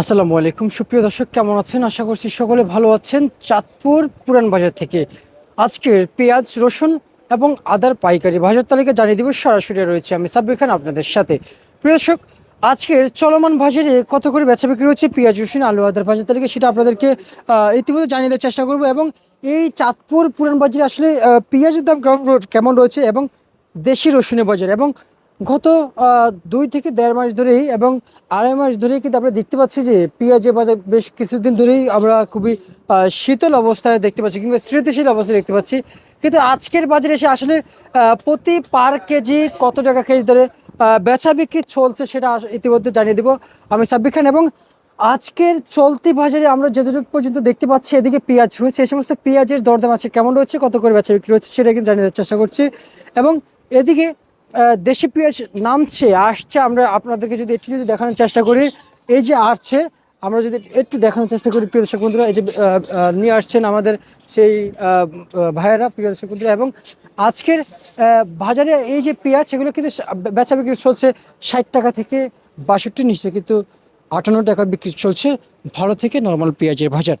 আসসালামু আলাইকুম। সুপ্রিয় দর্শক, কেমন আছেন? আশা করছি সকলে ভালো আছেন। চাঁদপুর পুরান বাজার থেকে আজকের পেঁয়াজ, রসুন এবং আদার পাইকারি বাজার তালিকা জানিয়ে দিব। সরাসরি রয়েছে আমি সাব্বির খান আপনাদের সাথে। প্রিয় দর্শক, আজকের চলমান বাজারে কত করে বেচা বিক্রি হচ্ছে পেঁয়াজ, রসুন, আলু, আদার বাজার তালিকা সেটা আপনাদেরকে ইতিমধ্যে জানিয়ে দেওয়ার চেষ্টা করব এবং এই চাঁদপুর পুরান বাজারে আসলে পেঁয়াজের দাম কেমন কেমন রয়েছে এবং দেশি রসুনের বাজার এবং গত দুই থেকে দেড় মাস ধরেই এবং আড়াই মাস ধরেই কিন্তু আমরা দেখতে পাচ্ছি যে পেঁয়াজের বাজার বেশ কিছুদিন ধরেই আমরা খুবই শীতল অবস্থায় দেখতে পাচ্ছি কিংবা স্মৃতিশীল অবস্থায় দেখতে পাচ্ছি। কিন্তু আজকের বাজারে এসে আসলে প্রতি পার কেজি কত টাকা কেজি ধরে বেচা বিক্রি চলছে সেটা ইতিমধ্যে জানিয়ে দিব আমি সাব্বির খান। এবং আজকের চলতি বাজারে আমরা যতটুকু পর্যন্ত দেখতে পাচ্ছি এদিকে পেঁয়াজ রয়েছে, এই সমস্ত পেঁয়াজের দরদাম আছে কেমন রয়েছে, কত করে বেচা বিক্রি হচ্ছে সেটা কিন্তু জানিয়ে দেওয়ার চেষ্টা করছি। এবং এদিকে দেশি পেঁয়াজ নামছে, আসছে, আমরা আপনাদেরকে যদি একটু যদি দেখানোর চেষ্টা করি, এই যে আসছে, আমরা যদি একটু দেখানোর চেষ্টা করি প্রিয় দর্শক বন্ধুরা, এই যে নিয়ে আসছেন আমাদের সেই ভাইয়েরা, প্রিয় দর্শক বন্ধুরা, এবং আজকের বাজারে এই যে পেঁয়াজ সেগুলো কিন্তু বেচা বিক্রি চলছে ষাট টাকা থেকে বাষট্টি, নিচে কিন্তু আটান্ন টাকা বিক্রি চলছে, ভালো থেকে নর্মাল পেঁয়াজের বাজার।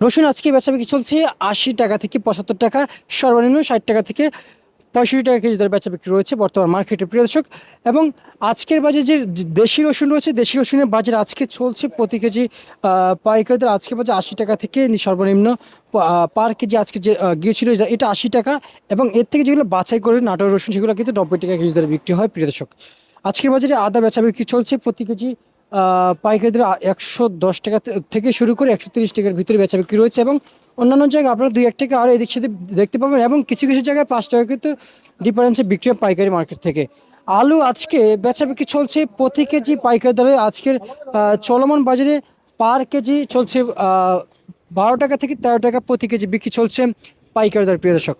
রসুন আজকে বেচা বিক্রি চলছে আশি টাকা থেকে পঁচাত্তর টাকা, সর্বনিম্ন ষাট টাকা থেকে পঁয়ষট্টি টাকা কেজি দরে বেচা বিক্রি রয়েছে বর্তমান মার্কেটে, প্রিয় দর্শক। এবং আজকের বাজারে যে দেশি রসুন রয়েছে, দেশি রসুনের বাজার আজকে চলছে প্রতি কেজি পাইকারিদের আজকে বাজার আশি টাকা থেকে সর্বনিম্ন পার কেজি আজকে যে গিয়েছিল এটা- আশি টাকা। এবং এর থেকে যেগুলো বাছাই করে নাটোর রসুন, সেগুলো কিন্তু নব্বই টাকা কেজি দরে বিক্রি হয়, প্রিয় দর্শক। আজকের বাজারে আদা বেচা বিক্রি চলছে প্রতি কেজি পাইকারিদের একশো দশ টাকা থেকে শুরু করে একশো তিরিশ টাকার ভিতরে বেচা বিক্রি রয়েছে এবং অন্যান্য জায়গায় আপনারা দুই এক টাকা আরও এদিক সেদিক দেখতে পাবেন এবং কিছু কিছু জায়গায় পাঁচ টাকা কিন্তু ডিফারেন্সে বিক্রি পাইকারি মার্কেট থেকে। আলু আজকে বেচা বিক্রি চলছে প্রতি কেজি পাইকারি দরে। আজকের চলমান বাজারে পার কেজি চলছে বারো টাকা থেকে তেরো টাকা প্রতি কেজি বিক্রি চলছে পাইকারি দর, প্রিয় দর্শক।